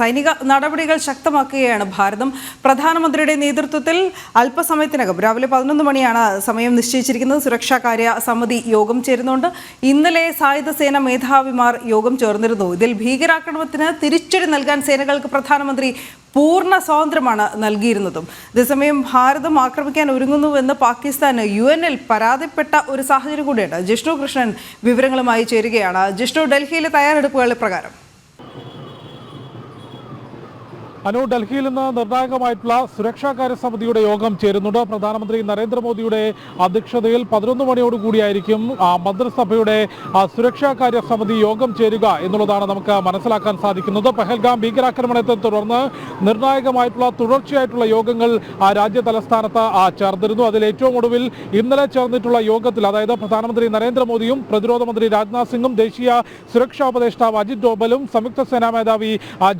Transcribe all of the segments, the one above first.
സൈനിക നടപടികൾ ശക്തമാക്കുകയാണ് ഭാരതം. പ്രധാനമന്ത്രിയുടെ നേതൃത്വത്തിൽ അല്പസമയത്തിനകം രാവിലെ പതിനൊന്ന് മണിയാണ് സമയം നിശ്ചയിച്ചിരിക്കുന്നത്. സുരക്ഷാ കാര്യ സമിതി യോഗം ചേരുന്നുണ്ട്. ഇന്നലെ സായുധ സേന മേധാവിമാർ യോഗം ചേർന്നിരുന്നു. ഇതിൽ ഭീകരാക്രമണത്തിന് തിരിച്ചടി നൽകാൻ സേനകൾക്ക് പ്രധാനമന്ത്രി പൂർണ സ്വാതന്ത്ര്യമാണ് നൽകിയിരുന്നതും. അതേസമയം ഭാരതം ആക്രമിക്കാൻ ഒരുങ്ങുന്നുവെന്ന് പാകിസ്ഥാൻ യു എനിൽ പരാതിപ്പെട്ട ഒരു സാഹചര്യം കൂടിയുണ്ട്. ജിഷ്ണു കൃഷ്ണൻ വിവരങ്ങളുമായി ചേരുകയാണ്. ജിഷ്ണു ഡൽഹിയിലെ തയ്യാറെടുപ്പുകൾ പ്രകാരം. അനു ഡൽഹിയിൽ നിന്ന് നിർണായകമായിട്ടുള്ള സുരക്ഷാ കാര്യ സമിതിയുടെ യോഗം ചേരുന്നുണ്ട്. പ്രധാനമന്ത്രി നരേന്ദ്രമോദിയുടെ അധ്യക്ഷതയിൽ പതിനൊന്ന് മണിയോടുകൂടിയായിരിക്കും മന്ത്രിസഭയുടെ സുരക്ഷാ കാര്യ സമിതി യോഗം ചേരുക എന്നുള്ളതാണ് നമുക്ക് മനസ്സിലാക്കാൻ സാധിക്കുന്നത്. പഹൽഗാം ഭീകരാക്രമണത്തെ തുടർന്ന് നിർണായകമായിട്ടുള്ള തുടർച്ചയായിട്ടുള്ള യോഗങ്ങൾ രാജ്യ തലസ്ഥാനത്ത് ചേർന്നിരുന്നു. അതിൽ ഏറ്റവും ഒടുവിൽ ഇന്നലെ ചേർന്നിട്ടുള്ള യോഗത്തിൽ അതായത് പ്രധാനമന്ത്രി നരേന്ദ്രമോദിയും പ്രതിരോധ മന്ത്രി രാജ്നാഥ് സിംഗും ദേശീയ സുരക്ഷാ ഉപദേഷ്ടാവ് അജിത് ഡോബലും സംയുക്ത സേനാ മേധാവി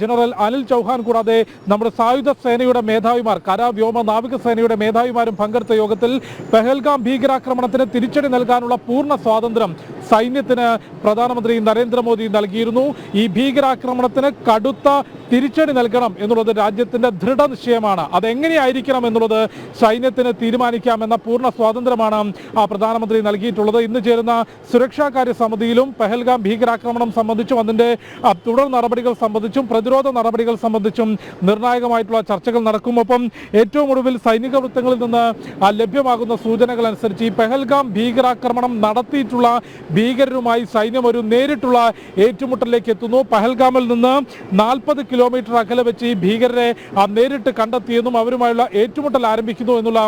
ജനറൽ അനിൽ ചൌഹാൻ കൂടാതെ നമ്മുടെ സായുധ സേനയുടെ മേധാവിമാർ കര വ്യോമ നാവിക സേനയുടെ മേധാവിമാരും പങ്കെടുത്ത യോഗത്തിൽ പെഹൽഗാം ഭീകരാക്രമണത്തിന് തിരിച്ചടി നൽകാനുള്ള പൂർണ സ്വാതന്ത്ര്യം സൈന്യത്തിന് പ്രധാനമന്ത്രി നരേന്ദ്രമോദി നൽകിയിരുന്നു. ഈ ഭീകരാക്രമണത്തിന് കടുത്ത തിരിച്ചടി നൽകണം എന്നുള്ളത് രാജ്യത്തിന്റെ ദൃഢനിശ്ചയമാണ്. അതെങ്ങനെയായിരിക്കണം എന്നുള്ളത് സൈന്യത്തിന് തീരുമാനിക്കാമെന്ന പൂർണ സ്വാതന്ത്ര്യമാണ് ആ പ്രധാനമന്ത്രി നൽകിയിട്ടുള്ളത്. ഇന്ന് ചേരുന്ന സുരക്ഷാ കാര്യ സമിതിയിലും പെഹൽഗാം ഭീകരാക്രമണം സംബന്ധിച്ചും അതിന്റെ തുടർ നടപടികൾ സംബന്ധിച്ചും പ്രതിരോധ നടപടികൾ സംബന്ധിച്ചും നിർണായകമായിട്ടുള്ള ചർച്ചകൾ നടക്കും ഒപ്പം ഏറ്റവും ഒടുവിൽ സൈനിക വൃത്തങ്ങളിൽ നിന്ന് ലഭ്യമാകുന്ന സൂചനകൾ അനുസരിച്ച് ഈ പെഹൽഗാം ഭീകരാക്രമണം നടത്തിയിട്ടുള്ള ഭീകരരുമായി സൈന്യം ഒരു നേരിട്ടുള്ള ഏറ്റുമുട്ടലിലേക്ക് എത്തുന്നു. പഹൽഗാമിൽ നിന്ന് നാൽപ്പത് കിലോമീറ്റർ അകലെ വെച്ച് ഈ ഭീകരരെ നേരിട്ട് കണ്ടെത്തിയെന്നും അവരുമായുള്ള ഏറ്റുമുട്ടൽ ആരംഭിക്കുന്നു എന്നുള്ള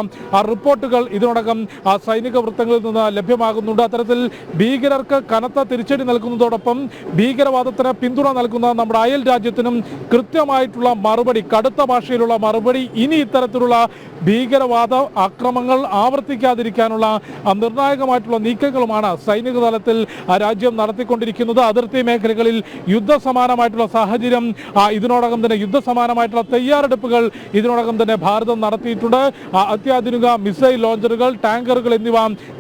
റിപ്പോർട്ടുകൾ ഇതിനോടകം സൈനിക വൃത്തങ്ങളിൽ നിന്ന് ലഭ്യമാകുന്നുണ്ട്. അത്തരത്തിൽ ഭീകരർക്ക് കനത്ത തിരിച്ചടി നൽകുന്നതോടൊപ്പം ഭീകരവാദത്തിന് പിന്തുണ നൽകുന്ന നമ്മുടെ അയൽ രാജ്യത്തിനും കൃത്യമായിട്ടുള്ള മറുപടി കടുത്ത ഭാഷയിലുള്ള മറുപടി ഇനി ഇത്തരത്തിലുള്ള ഭീകരവാദ ആക്രമങ്ങൾ ആവർത്തിക്കാതിരിക്കാനുള്ള നിർണായകമായിട്ടുള്ള നീക്കങ്ങളുമാണ് സൈനിക തലത്തിൽ രാജ്യം നടത്തിക്കൊണ്ടിരിക്കുന്നത്. അതിർത്തി മേഖലകളിൽ യുദ്ധസമാനമായിട്ടുള്ള സാഹചര്യം ഇതിനോടകം തന്നെ യുദ്ധസമാനമായിട്ടുള്ള തയ്യാറെടുപ്പുകൾ ഇതിനോടകം തന്നെ ഭാരതം നടത്തിയിട്ടുണ്ട്. അത്യാധുനിക മിസൈൽ ലോഞ്ചറുകൾ ടാങ്കറുകൾ എന്നിവ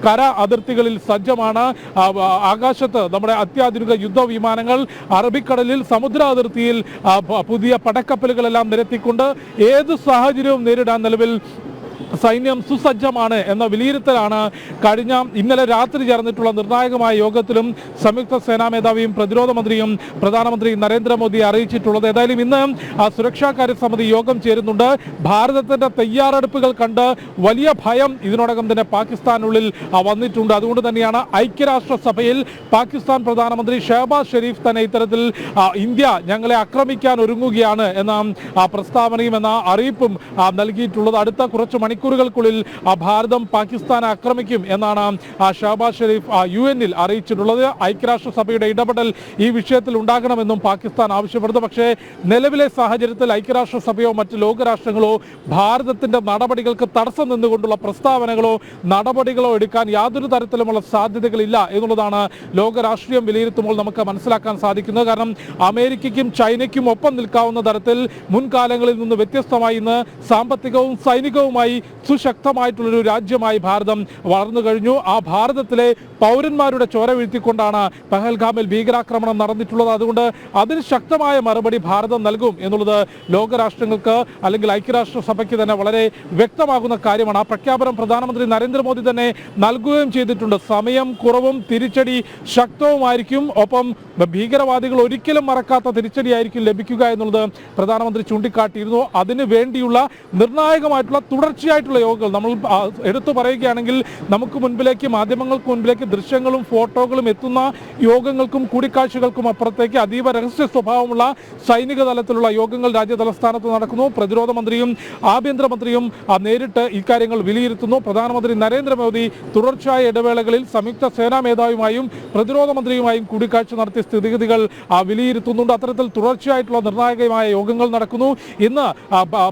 കര അതിർത്തികളിൽ സജ്ജമാണ്. ആകാശത്ത് നമ്മുടെ അത്യാധുനിക യുദ്ധവിമാനങ്ങൾ അറബിക്കടലിൽ സമുദ്ര അതിർത്തിയിൽ പുതിയ പ- പടക്കപ്പലുകളെല്ലാം നിരത്തിക്കൊണ്ട് ഏത് സാഹചര്യവും നേരിടാൻ നിലവിൽ സൈന്യം സുസജ്ജമാണ് എന്ന വിലയിരുത്തലാണ് കഴിഞ്ഞ ഇന്നലെ രാത്രി ചേർന്നിട്ടുള്ള നിർണായകമായ യോഗത്തിലും സംയുക്ത സേനാ മേധാവിയും പ്രതിരോധ മന്ത്രിയും പ്രധാനമന്ത്രി നരേന്ദ്രമോദി അറിയിച്ചിട്ടുള്ളത്. ഏതായാലും ഇന്ന് ആ സുരക്ഷാ കാര്യ സമിതി യോഗം ചേരുന്നുണ്ട്. ഭാരതത്തിന്റെ തയ്യാറെടുപ്പുകൾ കണ്ട് വലിയ ഭയം ഇതിനോടകം തന്നെ പാകിസ്ഥാനുള്ളിൽ വന്നിട്ടുണ്ട്. അതുകൊണ്ട് തന്നെയാണ് ഐക്യരാഷ്ട്രസഭയിൽ പാകിസ്ഥാൻ പ്രധാനമന്ത്രി ഷഹബാസ് ഷെരീഫ് തന്നെ ഇത്തരത്തിൽ ഇന്ത്യ ഞങ്ങളെ ആക്രമിക്കാൻ ഒരുങ്ങുകയാണ് എന്ന പ്രസ്താവനയും എന്ന അറിയിപ്പും നൽകിയിട്ടുള്ളത്. അടുത്ത കുറച്ച് മണിക്കൂറുകൾക്കുള്ളിൽ ഭാരതം പാകിസ്ഥാൻ ആക്രമിക്കും എന്നാണ് ഷഹബാസ് ഷെരീഫ് യു എന്നിൽ അറിയിച്ചിട്ടുള്ളത്. ഐക്യരാഷ്ട്രസഭയുടെ ഇടപെടൽ ഈ വിഷയത്തിൽ ഉണ്ടാകണമെന്നും പാകിസ്ഥാൻ ആവശ്യപ്പെടുന്നു. പക്ഷേ നിലവിലെ സാഹചര്യത്തിൽ ഐക്യരാഷ്ട്രസഭയോ മറ്റ് ലോകരാഷ്ട്രങ്ങളോ ഭാരതത്തിന്റെ നടപടികൾക്ക് തടസ്സം നിന്നുകൊണ്ടുള്ള പ്രസ്താവനകളോ നടപടികളോ എടുക്കാൻ യാതൊരു തരത്തിലുമുള്ള സാധ്യതകളില്ല എന്നുള്ളതാണ് ലോകരാഷ്ട്രീയം വിലയിരുത്തുമ്പോൾ നമുക്ക് മനസ്സിലാക്കാൻ സാധിക്കുന്നത്. കാരണം അമേരിക്കയ്ക്കും ചൈനയ്ക്കും ഒപ്പം നിൽക്കാവുന്ന തരത്തിൽ മുൻകാലങ്ങളിൽ നിന്ന് വ്യത്യസ്തമായി ഇന്ന് സാമ്പത്തികവും സൈനികവുമായി സുശക്തമായിട്ടുള്ളൊരു രാജ്യമായി ഭാരതം വളർന്നു കഴിഞ്ഞു. ആ ഭാരതത്തിലെ പൗരന്മാരുടെ ചോര വീഴ്ത്തിക്കൊണ്ടാണ് പഹൽഗാമിൽ ഭീകരാക്രമണം നടന്നിട്ടുള്ളത്. അതുകൊണ്ട് അതിന് ശക്തമായ മറുപടി ഭാരതം നൽകും എന്നുള്ളത് ലോകരാഷ്ട്രങ്ങൾക്ക് അല്ലെങ്കിൽ ഐക്യരാഷ്ട്രസഭയ്ക്ക് തന്നെ വളരെ വ്യക്തമാകുന്ന കാര്യമാണ്. ആ പ്രഖ്യാപനം പ്രധാനമന്ത്രി നരേന്ദ്രമോദി തന്നെ നൽകുകയും ചെയ്തിട്ടുണ്ട്. സമയം കുറവും തിരിച്ചടി ശക്തവുമായിരിക്കും. ഒപ്പം ഭീകരവാദികൾ ഒരിക്കലും മറക്കാത്ത തിരിച്ചടിയായിരിക്കും ലഭിക്കുക എന്നുള്ളത് പ്രധാനമന്ത്രി ചൂണ്ടിക്കാട്ടിയിരുന്നു. അതിനു വേണ്ടിയുള്ള നിർണായകമായിട്ടുള്ള തുടർച്ചയായിട്ടുള്ള യോഗങ്ങൾ. നമ്മൾ എടുത്തു പറയുകയാണെങ്കിൽ നമുക്ക് മുൻപിലേക്ക് മാധ്യമങ്ങൾക്ക് മുൻപിലേക്ക് ദൃശ്യങ്ങളും ഫോട്ടോകളും എത്തുന്ന യോഗങ്ങൾക്കും കൂടിക്കാഴ്ചകൾക്കും അപ്പുറത്തേക്ക് അതീവ രഹസ്യ സ്വഭാവമുള്ള സൈനിക തലത്തിലുള്ള യോഗങ്ങൾ രാജ്യ തലസ്ഥാനത്ത് നടക്കുന്നു. പ്രതിരോധ മന്ത്രിയും ആഭ്യന്തരമന്ത്രിയും നേരിട്ട് ഇക്കാര്യങ്ങൾ വിലയിരുത്തുന്നു. പ്രധാനമന്ത്രി നരേന്ദ്രമോദി തുടർച്ചയായ ഇടവേളകളിൽ സംയുക്ത സേനാ മേധാവിയുമായും പ്രതിരോധ മന്ത്രിയുമായും കൂടിക്കാഴ്ച നടത്തിയ സ്ഥിതിഗതികൾ വിലയിരുത്തുന്നുണ്ട്. അത്തരത്തിൽ തുടർച്ചയായിട്ടുള്ള നിർണായകമായ യോഗങ്ങൾ നടക്കുന്നു. ഇന്ന്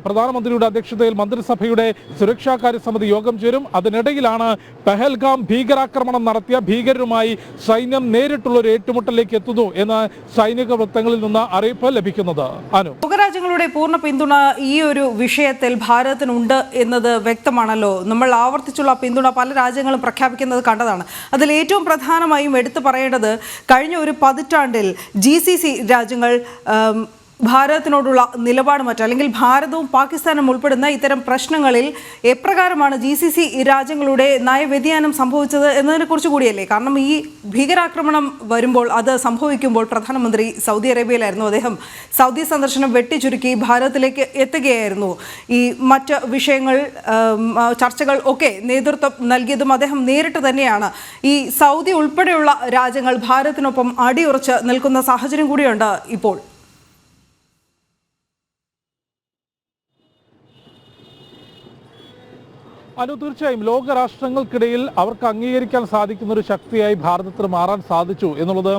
പ്രധാനമന്ത്രിയുടെ അധ്യക്ഷതയിൽ മന്ത്രിസഭയുടെ സുരക്ഷാ കാര്യ സമിതി യോഗം ചേരും. അതിനിടയിലാണ് പെഹൽഗാം ഭീകരാക്രമണം നടത്തിയ ഭീകരരുമായി സൈന്യം നേരിട്ടുള്ള ഒരു ഏറ്റുമുട്ടലിലേക്ക് എത്തുന്നു എന്ന് സൈനിക വൃത്തങ്ങളിൽ നിന്ന് അറിയിപ്പ് ലഭിക്കുന്നത്. അനു. ലോകരാജ്യങ്ങളുടെ പൂർണ പിന്തുണ ഈ ഒരു വിഷയത്തിൽ ഭാരതത്തിനുണ്ട് എന്നത് വ്യക്തമാണല്ലോ. നമ്മൾ ആവർത്തിച്ചുള്ള പിന്തുണ പല രാജ്യങ്ങളും പ്രഖ്യാപിക്കുന്നത് കണ്ടതാണ്. അതിൽ ഏറ്റവും പ്രധാനമായും എടുത്തു പറയേണ്ടത് കഴിഞ്ഞ ഒരു പതിറ്റാണ്ടിൽ ജി രാജ്യങ്ങൾ ഭാരതത്തിനോടുള്ള നിലപാട് മാറ്റം അല്ലെങ്കിൽ ഭാരതവും പാകിസ്ഥാനും ഉൾപ്പെടുന്ന ഇത്തരം പ്രശ്നങ്ങളിൽ എപ്രകാരമാണ് ജി സി സി രാജ്യങ്ങളുടെ നയവ്യതിയാനം സംഭവിച്ചത് എന്നതിനെ കുറിച്ച് കൂടിയല്ലേ? കാരണം ഈ ഭീകരാക്രമണം വരുമ്പോൾ അത് സംഭവിക്കുമ്പോൾ പ്രധാനമന്ത്രി സൗദി അറേബ്യയിലായിരുന്നു. അദ്ദേഹം സൗദി സന്ദർശനം വെട്ടിച്ചുരുക്കി ഭാരതത്തിലേക്ക് എത്തുകയായിരുന്നു. ഈ മറ്റ് വിഷയങ്ങൾ ചർച്ചകൾ ഒക്കെ നേതൃത്വം നൽകിയതും അദ്ദേഹം നേരിട്ട് തന്നെയാണ്. ഈ സൗദി ഉൾപ്പെടെയുള്ള രാജ്യങ്ങൾ ഭാരതത്തിനൊപ്പം അടിയുറച്ച് നിൽക്കുന്ന സാഹചര്യം കൂടിയുണ്ട് ഇപ്പോൾ. അനു തീർച്ചയായും ലോകരാഷ്ട്രങ്ങൾക്കിടയിൽ അവർക്ക് അംഗീകരിക്കാൻ സാധിക്കുന്ന ഒരു ശക്തിയായി ഭാരതത്തിന് മാറാൻ സാധിച്ചു എന്നുള്ളത്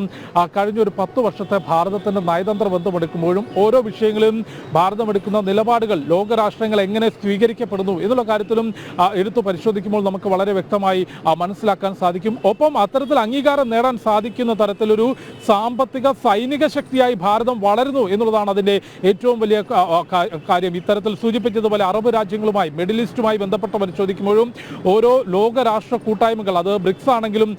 കഴിഞ്ഞ ഒരു പത്ത് വർഷത്തെ ഭാരതത്തിന്റെ നയതന്ത്ര ബന്ധമെടുക്കുമ്പോഴും ഓരോ വിഷയങ്ങളിലും ഭാരതം എടുക്കുന്ന നിലപാടുകൾ ലോകരാഷ്ട്രങ്ങൾ എങ്ങനെ സ്വീകരിക്കപ്പെടുന്നു എന്നുള്ള കാര്യത്തിലും എടുത്തു പരിശോധിക്കുമ്പോൾ നമുക്ക് വളരെ വ്യക്തമായി മനസ്സിലാക്കാൻ സാധിക്കും. ഒപ്പം അത്തരത്തിൽ അംഗീകാരം നേടാൻ സാധിക്കുന്ന തരത്തിലൊരു സാമ്പത്തിക സൈനിക ശക്തിയായി ഭാരതം വളരുന്നു എന്നുള്ളതാണ് അതിന്റെ ഏറ്റവും വലിയ കാര്യം. ഇത്തരത്തിൽ സൂചിപ്പിച്ചതുപോലെ അറബ് രാജ്യങ്ങളുമായി മിഡിൽ ഈസ്റ്റുമായി ബന്ധപ്പെട്ട ബന്ധപ്പെട്ട് പരിശോധിക്കുമ്പോഴും ഓരോ ലോകരാഷ്ട്ര കൂട്ടായ്മകൾ അത് ബ്രിക്സ് ആണെങ്കിലും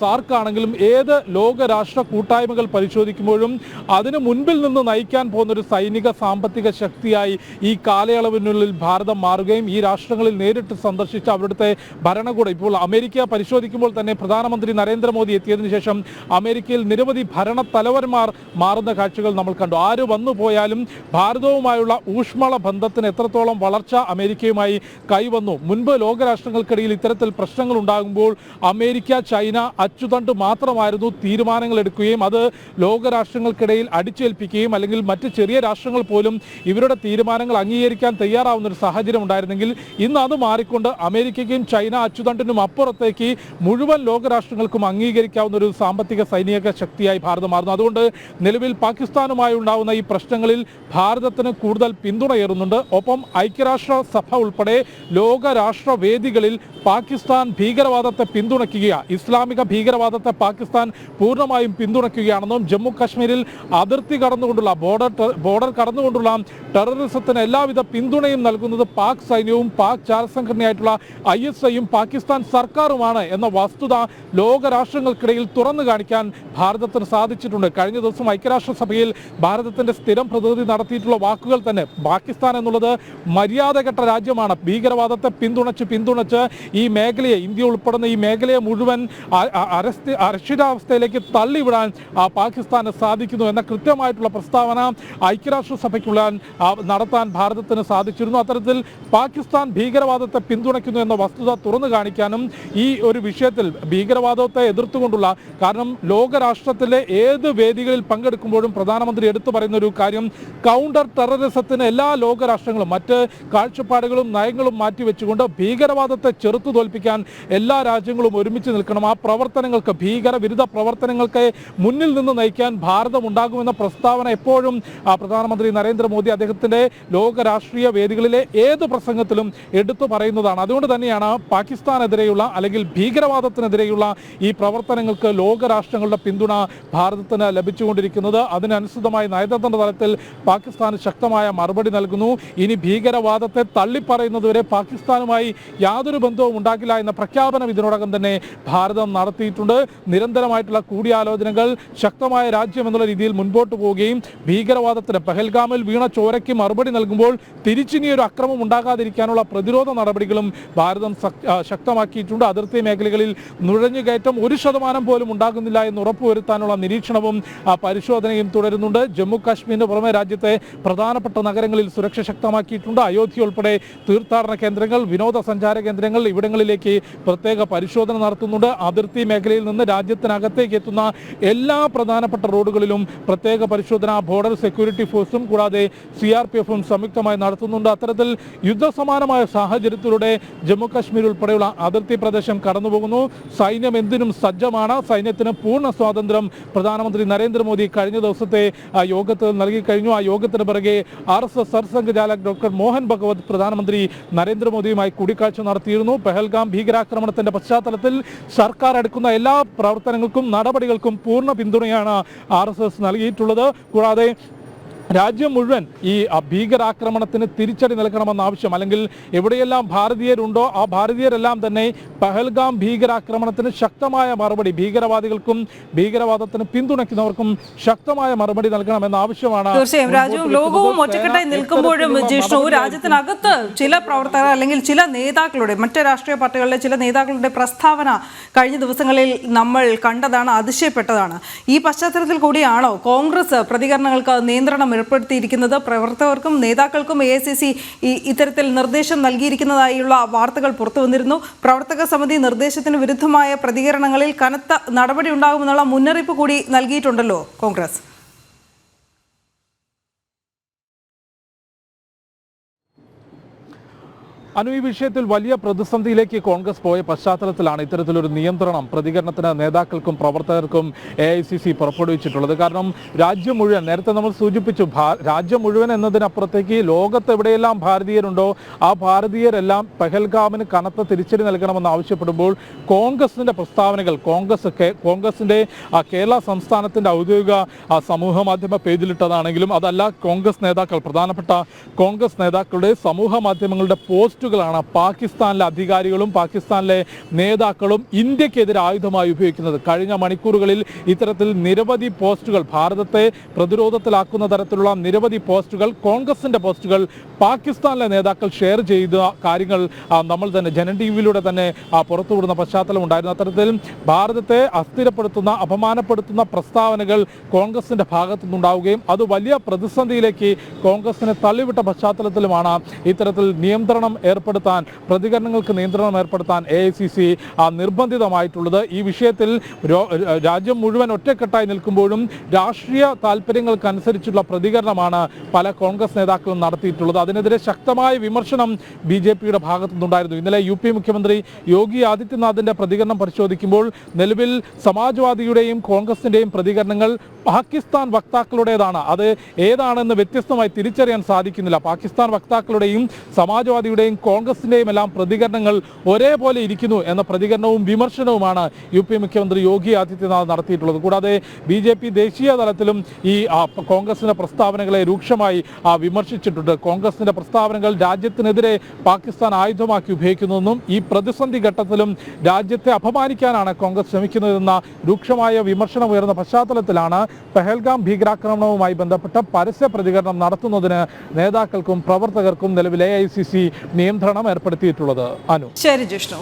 സാർക്ക് ആണെങ്കിലും ഏത് ലോകരാഷ്ട്ര കൂട്ടായ്മകൾ പരിശോധിക്കുമ്പോഴും അതിന് മുൻപിൽ നിന്ന് നയിക്കാൻ പോകുന്ന ഒരു സൈനിക സാമ്പത്തിക ശക്തിയായി ഈ കാലയളവിനുള്ളിൽ ഭാരതം മാറുകയും ഈ രാഷ്ട്രങ്ങളിൽ നേരിട്ട് സന്ദർശിച്ച അവരുടെ ഭരണകൂടം. ഇപ്പോൾ അമേരിക്ക പരിശോധിക്കുമ്പോൾ തന്നെ പ്രധാനമന്ത്രി നരേന്ദ്രമോദി എത്തിയതിനു ശേഷം അമേരിക്കയിൽ നിരവധി ഭരണ തലവന്മാർ മാറുന്ന കാഴ്ചകൾ നമ്മൾ കണ്ടു. ആര് വന്നു പോയാലും ഭാരതവുമായുള്ള ഊഷ്മള ബന്ധത്തിന് എത്രത്തോളം വളർച്ച അമേരിക്കയുമായി കൈവന്നു. മുൻപ് ലോകരാഷ്ട്രങ്ങൾക്കിടയിൽ ഇത്തരത്തിൽ പ്രശ്നങ്ങൾ ഉണ്ടാകുമ്പോൾ അമേരിക്ക ചൈന അച്ചുതണ്ട് മാത്രമായിരുന്നു തീരുമാനങ്ങൾ എടുക്കുകയും അത് ലോകരാഷ്ട്രങ്ങൾക്കിടയിൽ അടിച്ചേൽപ്പിക്കുകയും അല്ലെങ്കിൽ മറ്റ് ചെറിയ രാഷ്ട്രങ്ങൾ പോലും ഇവരുടെ തീരുമാനങ്ങൾ അംഗീകരിക്കാൻ തയ്യാറാവുന്ന ഒരു സാഹചര്യം ഉണ്ടായിരുന്നെങ്കിൽ ഇന്ന് അത് മാറിക്കൊണ്ട് അമേരിക്കയ്ക്കും ചൈന അച്ചുതണ്ടിനും അപ്പുറത്തേക്ക് മുഴുവൻ ലോകരാഷ്ട്രങ്ങൾക്കും അംഗീകരിക്കാവുന്ന ഒരു സാമ്പത്തിക സൈനിക ശക്തിയായി ഭാരതം മാറുന്നു. അതുകൊണ്ട് നിലവിൽ പാകിസ്ഥാനുമായി ഉണ്ടാവുന്ന ഈ പ്രശ്നങ്ങളിൽ ഭാരതത്തിന് കൂടുതൽ പിന്തുണയേറുന്നുണ്ട്. ഒപ്പം ഐക്യരാഷ്ട്ര സഭ ഉൾപ്പെടെ ലോകരാഷ്ട്ര വേദികളിൽ പാകിസ്ഥാൻ ഭീകരവാദത്തെ പിന്തുണയ്ക്കുക ഇസ്ലാമിക ഭീകരവാദത്തെ പാകിസ്ഥാൻ പൂർണമായും പിന്തുണയ്ക്കുകയാണെന്നും ജമ്മു കാശ്മീരിൽ അതിർത്തി കടന്നുകൊണ്ടുള്ള ബോർഡർ ബോർഡർ കടന്നുകൊണ്ടുള്ള ടെററിസത്തിന് എല്ലാവിധ പിന്തുണയും നൽകുന്നത് പാക് സൈന്യവും പാക് ചാരസംഘടനയായിട്ടുള്ള ഐ എസ് ഐയും പാകിസ്ഥാൻ സർക്കാരുമാണ് എന്ന വസ്തുത ലോകരാഷ്ട്രങ്ങൾക്കിടയിൽ തുറന്നു കാണിക്കാൻ ഭാരതത്തിന് സാധിച്ചിട്ടുണ്ട്. കഴിഞ്ഞ ദിവസം ഐക്യരാഷ്ട്രസഭയിൽ ഭാരതത്തിന്റെ സ്ഥിരം പ്രതിനിധി നടത്തിയിട്ടുള്ള വാക്കുകൾ തന്നെ. പാകിസ്ഥാൻ എന്നുള്ളത് മര്യാദ രാജ്യമാണ്. ഭീകരവാദത്തെ പിന്തുണച്ച് പിന്തുണച്ച് ഈ മേഖലയെ ഇന്ത്യ ഉൾപ്പെടുന്ന ഈ മേഖലയെ മുഴുവൻ അരസ്ഥി അരക്ഷിതാവസ്ഥയിലേക്ക് തള്ളിവിടാൻ പാകിസ്ഥാന് സാധിക്കുന്നു എന്ന കൃത്യമായിട്ടുള്ള പ്രസ്താവന ഐക്യരാഷ്ട്രസഭയ്ക്കുള്ള നടത്താൻ ഭാരതത്തിന് സാധിച്ചിരുന്നു. അത്തരത്തിൽ പാകിസ്ഥാൻ ഭീകരവാദത്തെ പിന്തുണയ്ക്കുന്നു എന്ന വസ്തുത തുറന്നു കാണിക്കാനും ഈ ഒരു വിഷയത്തിൽ ഭീകരവാദത്തെ എതിർത്തുകൊണ്ടുള്ള കാരണം ലോകരാഷ്ട്രത്തിലെ ഏത് വേദികളിൽ പങ്കെടുക്കുമ്പോഴും പ്രധാനമന്ത്രി എടുത്തു പറയുന്ന ഒരു കാര്യം കൗണ്ടർ ടെററിസത്തിന് എല്ലാ ലോകരാഷ്ട്രങ്ങളും മറ്റ് കാഴ്ചപ്പാടുകളും നയങ്ങളും മാറ്റിവെച്ചുകൊണ്ട് ഭീകരവാദത്തെ ചെറുത്തു തോൽപ്പിക്കാൻ എല്ലാ രാജ്യങ്ങളും ഒരുമിച്ച് നിൽക്കണം. ആ പ്രവർത്തനങ്ങൾക്ക് ഭീകര വിരുദ്ധ പ്രവർത്തനങ്ങൾക്ക് മുന്നിൽ നിന്ന് നയിക്കാൻ ഭാരതം ഉണ്ടാകുമെന്ന പ്രസ്താവന എപ്പോഴും പ്രധാനമന്ത്രി നരേന്ദ്രമോദി അദ്ദേഹത്തിന്റെ ലോക രാഷ്ട്രീയ വേദികളിലെ ഏത് പ്രസംഗത്തിലും എടുത്തു പറയുന്നതാണ്. അതുകൊണ്ട് തന്നെയാണ് പാകിസ്ഥാനെതിരെയുള്ള അല്ലെങ്കിൽ ഭീകരവാദത്തിനെതിരെയുള്ള ഈ പ്രവർത്തനങ്ങൾക്ക് ലോകരാഷ്ട്രങ്ങളുടെ പിന്തുണ ഭാരതത്തിന് ലഭിച്ചുകൊണ്ടിരിക്കുന്നത്. അതിനനുസൃതമായി നയതന്ത്ര തലത്തിൽ പാകിസ്ഥാൻ ശക്തമായ മറുപടി നൽകുന്നു. ഇനി ഭീകരവാദത്തെ തള്ളിപ്പറയുന്നതുവരെ പാകിസ്ഥാനുമായി യാതൊരു ബന്ധവും ഉണ്ടാക്കില്ല എന്ന പ്രഖ്യാപനം ഇതിനോടകം തന്നെ ഭാരതം നടത്തിയിട്ടുണ്ട്. നിരന്തരമായിട്ടുള്ള കൂടിയാലോചനകൾ ശക്തമായ രാജ്യം എന്നുള്ള രീതിയിൽ മുൻപോട്ട് പോവുകയും ഭീകരവാദത്തിന് പഹൽഗാമിൽ വീണ ചോരയ്ക്ക് മറുപടി നൽകുമ്പോൾ തിരിച്ചിനി ഒരു അക്രമം ഉണ്ടാകാതിരിക്കാനുള്ള പ്രതിരോധ നടപടികളും ഭാരതം ശക്തമാക്കിയിട്ടുണ്ട്. അതിർത്തി മേഖലകളിൽ നുഴഞ്ഞുകയറ്റം ഒരു ശതമാനം പോലും ഉണ്ടാകുന്നില്ല എന്ന് ഉറപ്പുവരുത്താനുള്ള നിരീക്ഷണവും പരിശോധനയും തുടരുന്നുണ്ട്. ജമ്മു കാശ്മീരിന് പുറമെ രാജ്യത്തെ പ്രധാനപ്പെട്ട നഗരങ്ങളിൽ സുരക്ഷ ശക്തമാക്കിയിട്ടുണ്ട്. അയോധ്യ ഉൾപ്പെടെ തീർത്ഥാടന കേന്ദ്രങ്ങൾ വിനോദസഞ്ചാര കേന്ദ്രങ്ങൾ ഇവിടങ്ങളിലേക്ക് പ്രത്യേക പരിശോധന നടത്തുന്നുണ്ട്. അതിർത്തി മേഖലയിൽ നിന്ന് രാജ്യത്തിനകത്തേക്ക് എത്തുന്ന എല്ലാ പ്രധാനപ്പെട്ട റോഡുകളിലും പ്രത്യേക പരിശോധന ബോർഡർ സെക്യൂരിറ്റി ഫോഴ്സും കൂടാതെ സി ആർ പി എഫും സംയുക്തമായി നടത്തുന്നുണ്ട്. അത്തരത്തിൽ യുദ്ധസമാനമായ സാഹചര്യത്തിലൂടെ ജമ്മു കാശ്മീർ ഉൾപ്പെടെയുള്ള അതിർത്തി പ്രദേശം കടന്നുപോകുന്നു. സൈന്യം എന്തിനും സജ്ജമാണ്. സൈന്യത്തിന് പൂർണ സ്വാതന്ത്ര്യം പ്രധാനമന്ത്രി നരേന്ദ്രമോദി കഴിഞ്ഞ ദിവസത്തെ യോഗത്തിൽ നൽകി കഴിഞ്ഞു. ആ യോഗത്തിന് പിറകെ R S S Sarsanghchalak doctor Mohan Bhagwat പ്രധാനമന്ത്രി നരേന്ദ്രമോദിയുമായി കൂടിക്കാഴ്ച നടത്തിയിരുന്നു. പെഹൽഗാം ഭീകരാക്രമണത്തിന്റെ പശ്ചാത്തലത്തിൽ സർക്കാർ എടുക്കുന്ന എല്ലാ പ്രവർത്തനങ്ങൾക്കും നടപടികൾക്കും പൂർണ പിന്തുണയാണ് ആർ നൽകിയിട്ടുള്ളത്. കൂടാതെ രാജ്യം മുഴുവൻ ഈ ഭീകരാക്രമണത്തിന് തിരിച്ചടി നൽകണമെന്ന ആവശ്യം അല്ലെങ്കിൽ എവിടെയെല്ലാം ഭാരതീയരുണ്ടോ ആ ഭാരതീയരെല്ലാം തന്നെ പഹൽഗാം ഭീകരാക്രമണത്തിന് ശക്തമായ മറുപടി ഭീകരവാദികൾക്കും ഭീകരവാദത്തിന് പിന്തുണയ്ക്കുന്നവർക്കും ശക്തമായ മറുപടി നൽകണമെന്ന ആവശ്യമാണ്. തീർച്ചയായും. രാജ്യവും ലോകവും ഒറ്റക്കെട്ടായി നിൽക്കുമ്പോഴും ജിഷ്ണു രാജ്യത്തിനകത്ത് ചില പ്രവർത്തകർ അല്ലെങ്കിൽ ചില നേതാക്കളുടെ മറ്റ് രാഷ്ട്രീയ പാർട്ടികളിലെ ചില നേതാക്കളുടെ പ്രസ്താവന കഴിഞ്ഞ ദിവസങ്ങളിൽ നമ്മൾ കണ്ടതാണ് അതിശയപ്പെട്ടതാണ്. ഈ പശ്ചാത്തലത്തിൽ കൂടിയാണോ കോൺഗ്രസ് പ്രതികരണങ്ങൾക്ക് നിയന്ത്രണം ഏർപ്പെടുത്തിയിരിക്കുന്നത് പ്രവർത്തകർക്കും നേതാക്കൾക്കും എ ഇത്തരത്തിൽ നിർദ്ദേശം നൽകിയിരിക്കുന്നതായുള്ള വാർത്തകൾ പുറത്തു വന്നിരുന്നു പ്രവർത്തക സമിതി നിർദ്ദേശത്തിന് വിരുദ്ധമായ പ്രതികരണങ്ങളിൽ കനത്ത നടപടി ഉണ്ടാകുമെന്നുള്ള മുന്നറിയിപ്പ് കൂടി നൽകിയിട്ടുണ്ടല്ലോ കോൺഗ്രസ്. അനു ഈ വിഷയത്തിൽ വലിയ പ്രതിസന്ധിയിലേക്ക് കോൺഗ്രസ് പോയ പശ്ചാത്തലത്തിലാണ് ഇത്തരത്തിലൊരു നിയന്ത്രണം പ്രതികരണത്തിന് നേതാക്കൾക്കും പ്രവർത്തകർക്കും എ ഐ സി സി പുറപ്പെടുവിച്ചിട്ടുള്ളത്. കാരണം രാജ്യം മുഴുവൻ നേരത്തെ നമ്മൾ സൂചിപ്പിച്ചു രാജ്യം മുഴുവൻ എന്നതിനപ്പുറത്തേക്ക് ലോകത്ത് എവിടെയെല്ലാം ഭാരതീയരുണ്ടോ ആ ഭാരതീയരെല്ലാം പെഹൽഗാമിന് കനത്ത തിരിച്ചടി നൽകണമെന്ന് ആവശ്യപ്പെടുമ്പോൾ കോൺഗ്രസിന്റെ പ്രസ്താവനകൾ കോൺഗ്രസ് ആ, കേരള സംസ്ഥാനത്തിന്റെ ഔദ്യോഗിക സമൂഹ മാധ്യമ പേജിലിട്ടതാണെങ്കിലും അതല്ല കോൺഗ്രസ് നേതാക്കൾ പ്രധാനപ്പെട്ട കോൺഗ്രസ് നേതാക്കളുടെ സമൂഹ മാധ്യമങ്ങളുടെ പോസ്റ്റുകളാണ് പാകിസ്ഥാനിലെ അധികാരികളും പാകിസ്ഥാനിലെ നേതാക്കളും ഇന്ത്യക്കെതിരെ ആയുധമായി ഉപയോഗിക്കുന്നത്. കഴിഞ്ഞ മണിക്കൂറുകളിൽ ഇത്തരത്തിൽ നിരവധി പോസ്റ്റുകൾ ഭാരതത്തെ പ്രതിരോധത്തിലാക്കുന്ന തരത്തിലുള്ള നിരവധി പോസ്റ്റുകൾ കോൺഗ്രസിന്റെ പോസ്റ്റുകൾ പാകിസ്ഥാനിലെ നേതാക്കൾ ഷെയർ ചെയ്ത കാര്യങ്ങൾ നമ്മൾ തന്നെ ജനൻ ടി വിയിലൂടെ തന്നെ പുറത്തുവിടുന്ന പശ്ചാത്തലം ഉണ്ടായിരുന്നു. അത്തരത്തിൽ ഭാരതത്തെ അസ്ഥിരപ്പെടുത്തുന്ന അപമാനപ്പെടുത്തുന്ന പ്രസ്താവനകൾ കോൺഗ്രസിന്റെ ഭാഗത്തു നിന്നുണ്ടാവുകയും അത് വലിയ പ്രതിസന്ധിയിലേക്ക് കോൺഗ്രസിനെ തള്ളിവിട്ട പശ്ചാത്തലത്തിലുമാണ് ഇത്തരത്തിൽ നിയന്ത്രണം ഏർപ്പെടുത്താൻ പ്രതികരണങ്ങൾക്ക് നിയന്ത്രണം ഏർപ്പെടുത്താൻ എ ഐ സി സി നിർബന്ധിതമായിട്ടുള്ളത്. ഈ വിഷയത്തിൽ രാജ്യം മുഴുവൻ ഒറ്റക്കെട്ടായി നിൽക്കുമ്പോഴും രാഷ്ട്രീയ താല്പര്യങ്ങൾക്കനുസരിച്ചുള്ള പ്രതികരണമാണ് പല കോൺഗ്രസ് നേതാക്കളും നടത്തിയിട്ടുള്ളത്. അതിനെതിരെ ശക്തമായ വിമർശനം ബി ജെ പിയുടെ ഭാഗത്തു നിന്നുണ്ടായിരുന്നു ഇന്നലെ യു പി മുഖ്യമന്ത്രി യോഗി ആദിത്യനാഥിന്റെ പ്രതികരണം പരിശോധിക്കുമ്പോൾ നിലവിൽ സമാജ്വാദിയുടെയും കോൺഗ്രസിന്റെയും പ്രതികരണങ്ങൾ പാകിസ്ഥാൻ വക്താക്കളുടേതാണ്. അത് ഏതാണെന്ന് വ്യത്യസ്തമായി തിരിച്ചറിയാൻ സാധിക്കുന്നില്ല. പാകിസ്ഥാൻ വക്താക്കളുടെയും സമാജ്വാദിയുടെയും കോൺഗ്രസിന്റെയും എല്ലാം പ്രതികരണങ്ങൾ ഒരേപോലെ ഇരിക്കുന്നു എന്ന പ്രതികരണവും വിമർശനവുമാണ് യു പി മുഖ്യമന്ത്രി യോഗി ആദിത്യനാഥ് നടത്തിയിട്ടുള്ളത്. കൂടാതെ ബി ജെ പി ദേശീയ തലത്തിലും ഈ കോൺഗ്രസിന്റെ പ്രസ്താവനകളെ രൂക്ഷമായി വിമർശിച്ചിട്ടുണ്ട്. കോൺഗ്രസിന്റെ പ്രസ്താവനകൾ രാജ്യത്തിനെതിരെ പാകിസ്ഥാൻ ആയുധമാക്കി ഉപയോഗിക്കുന്നതെന്നും ഈ പ്രതിസന്ധി ഘട്ടത്തിലും രാജ്യത്തെ അപമാനിക്കാനാണ് കോൺഗ്രസ് ശ്രമിക്കുന്നതെന്ന രൂക്ഷമായ വിമർശനം ഉയർന്ന പശ്ചാത്തലത്തിലാണ് പെഹൽഗാം ഭീകരാക്രമണവുമായി ബന്ധപ്പെട്ട പരസ്യ പ്രതികരണം നടത്തുന്നതിന് നേതാക്കൾക്കും പ്രവർത്തകർക്കും നിലവിൽ എ ഐ സി സി നിയന്ത്രണം ഏർപ്പെടുത്തിയിട്ടുള്ളത് അനു. ശരി ജിഷ്ണു